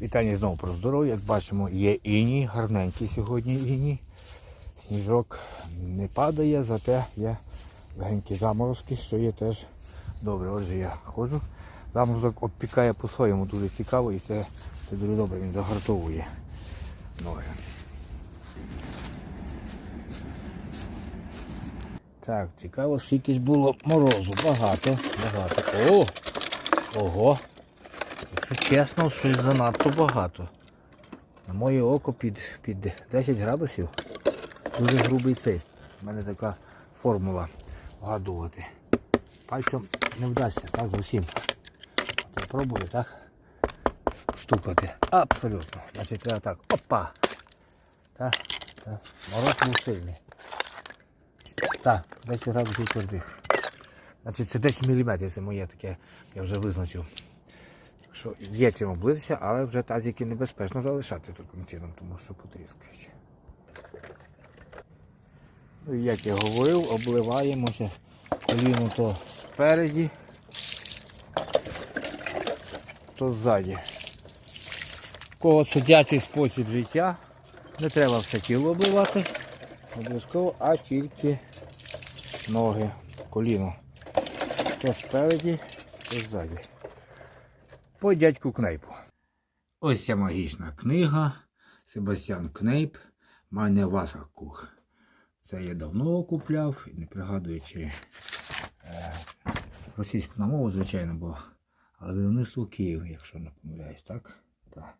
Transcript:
Вітання знову про здоров'я. Як бачимо, є іній, гарненький сьогодні іній. Сніжок не падає, зате є легенькі заморозки, що є теж добре. Отже, я ходжу. Заморозок обпікає по-своєму дуже цікаво і це, це дуже добре, він загартовує ноги. Так, цікаво, скільки ж було морозу. Багато, багато. О! Ого! Якщо чесно, щось занадто багато. На моє око під, під 10 градусів. Дуже грубий цей. У мене така формула вгадувати. Пальцем не вдасться, так зовсім. От я пробую, так? Стукати. Абсолютно. Значить треба так. Опа! Так, так. Мороз був сильний. Так, 10 градусів твердих. Значить це 10 мм, це моє таке, я вже визначив. Що є чим облитися, але вже тазики небезпечно залишати таким чином, тому що потріскають. Ну, як я говорив, обливаємося коліно то спереді, то ззаді. Кого сидячий спосіб життя, не треба все тіло обливати, обов'язково, а тільки ноги, коліно. То спереді, то ззаді по дядьку Кнейпу. Ось ця магічна книга Себастьян Кнейп Майне Васакух. Це я давно купляв, не пригадуючи е, російську на мову, звичайно, бо але видавництво Київ, якщо не помиляюсь, так? Так.